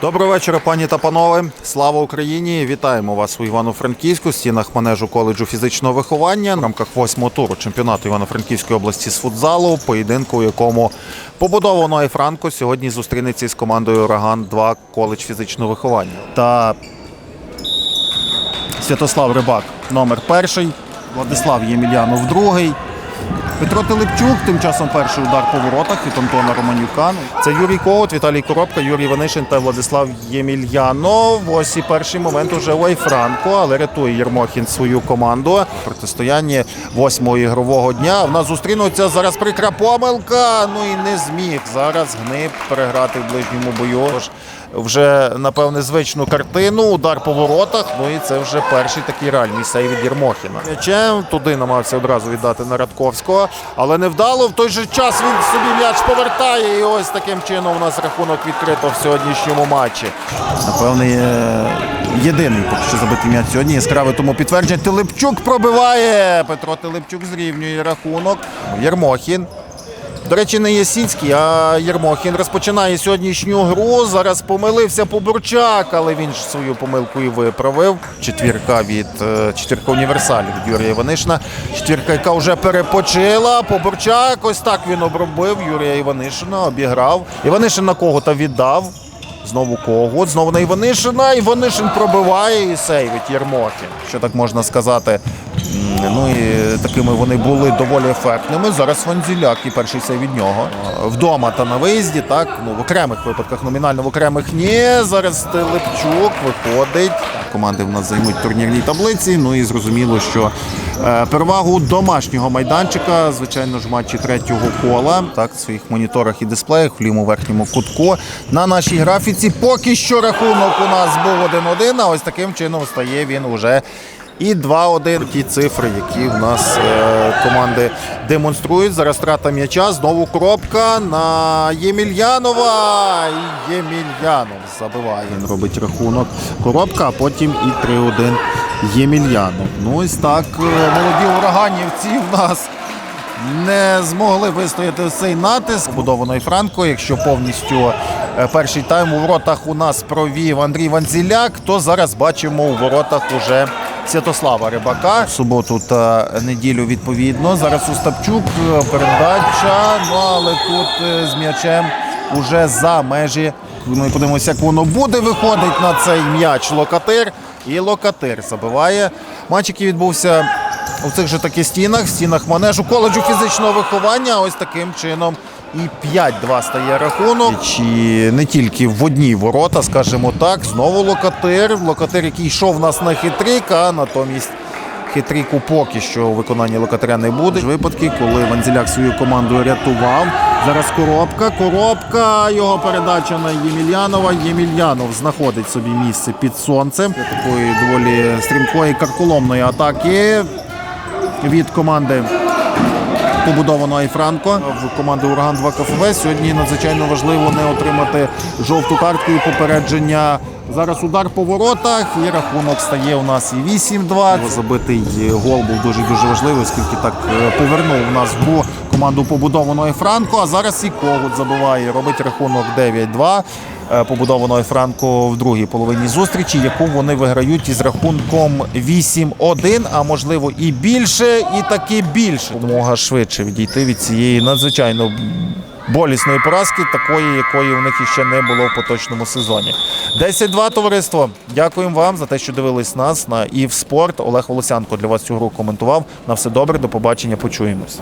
Доброго вечора, пані та панове. Слава Україні! Вітаємо вас у Івано-Франківську, стінах манежу коледжу фізичного виховання в рамках восьмого туру чемпіонату Івано-Франківської області з футзалу, поєдинку, у якому побудовано і Франко сьогодні зустрінеться із командою Ураган 2 коледж фізичного виховання. Та Святослав Рибак номер перший, Владислав Ємельянов другий. Петро Телепчук, тим часом перший удар по воротах від Антона Романюка. Це Юрій Коут, Віталій Коробка, Юрій Ванишин та Владислав Ємельянов. Ось і перший момент уже у Айфранко, але рятує Єрмохін свою команду. Протистояння восьмого ігрового дня. В нас зустрінуться зараз прикра помилка. Ну і не зміг зараз гниб переграти в ближньому бою. Тож вже напевне звичну картину. Удар по воротах. Ну і це вже перший такий реальний сейв від Єрмохіна. М'ячем туди намагався одразу віддати на Радковського, але не вдало. В той же час він собі м'яч повертає. І ось таким чином у нас рахунок відкрито в сьогоднішньому матчі. Напевне, єдиний поки що забитий м'яч сьогодні. Яскраве тому підтвердження. Телепчук пробиває. Петро Телепчук зрівнює рахунок. Єрмохін. До речі, не Ясінський, а Єрмохін розпочинає сьогоднішню гру. Зараз помилився Побурчак, але він ж свою помилку і виправив. Четвірка від е, четвірка універсалів від Юрія Іванишина. Четвірка, яка вже перепочила. Побурчак ось так він обробив Юрія Іванишина, обіграв. Іванишин на кого то віддав. Знову Когут, знову на Іванишина. Іванишин пробиває і сейвить Єрмохін. Що так можна сказати? Ну і такими вони були доволі ефектними. Зараз Ванзіляк і перший сейв від нього. Вдома та на виїзді, так? Ну, в окремих випадках, номінально в окремих ні. Зараз Телепчук виходить. Команди в нас займуть турнірній таблиці. Ну і зрозуміло, що перевагу домашнього майданчика, звичайно ж, матчі третього кола, так, в своїх моніторах і дисплеях в лівому верхньому кутку. На нашій графіці поки що рахунок у нас був 1-1, а ось таким чином стає він уже. І 2-1 ті цифри, які в нас е, команди демонструють. Зараз страта м'яча. Знову коробка на Ємельянова. І Ємельянов забиває. Він робить рахунок. Коробка, а потім і 3-1 Ємельянов. Ну ось так. е, Молоді ураганівці в нас не змогли вистояти цей натиск. Будований Франко. Якщо повністю е, перший тайм у воротах у нас провів Андрій Ванзіляк, то зараз бачимо у воротах уже Святослава Рибака. В суботу та неділю відповідно. Зараз Остапчук е, передача. Ну але тут з м'ячем уже за межі. Ну і подивимося, як воно буде. Виходить на цей м'яч Локатир. І Локатир забиває. Матч, який відбувся у цих же таки стінах, в стінах манежу коледжу фізичного виховання. Ось таким чином і 5-2 стає рахунок. Чи не тільки в одні ворота, скажімо так. Знову Локатир. Локатир, який йшов нас на хитрик, а натомість. Хитріку поки що у виконанні не буде. Випадки, коли Ванзіляк свою команду рятував. Зараз коробка. Коробка. Його передача на Ємельянова. Ємельянов знаходить собі місце під сонцем. Такої доволі стрімкої карколомної атаки від команди побудованої Франко в команди Ураган 2 КФВ. Сьогодні надзвичайно важливо не отримати жовту картку і попередження. Зараз удар по воротах і рахунок стає у нас і 8-2. Забитий гол був дуже дуже важливий, оскільки так е, повернув у нас гру команду побудованої Франко. А зараз і Когут забиває, робить рахунок 9-2 е, побудованої Франко в другій половині зустрічі, яку вони виграють із рахунком 8-1, а можливо і більше, і таки більше. Допомога швидше відійти від цієї надзвичайно болісної поразки, такої, якої у них іще не було в поточному сезоні. 10-2, товариство. Дякуємо вам за те, що дивились нас на ІВ. Олег Волосянко для вас цю гру коментував. На все добре, до побачення, почуємось.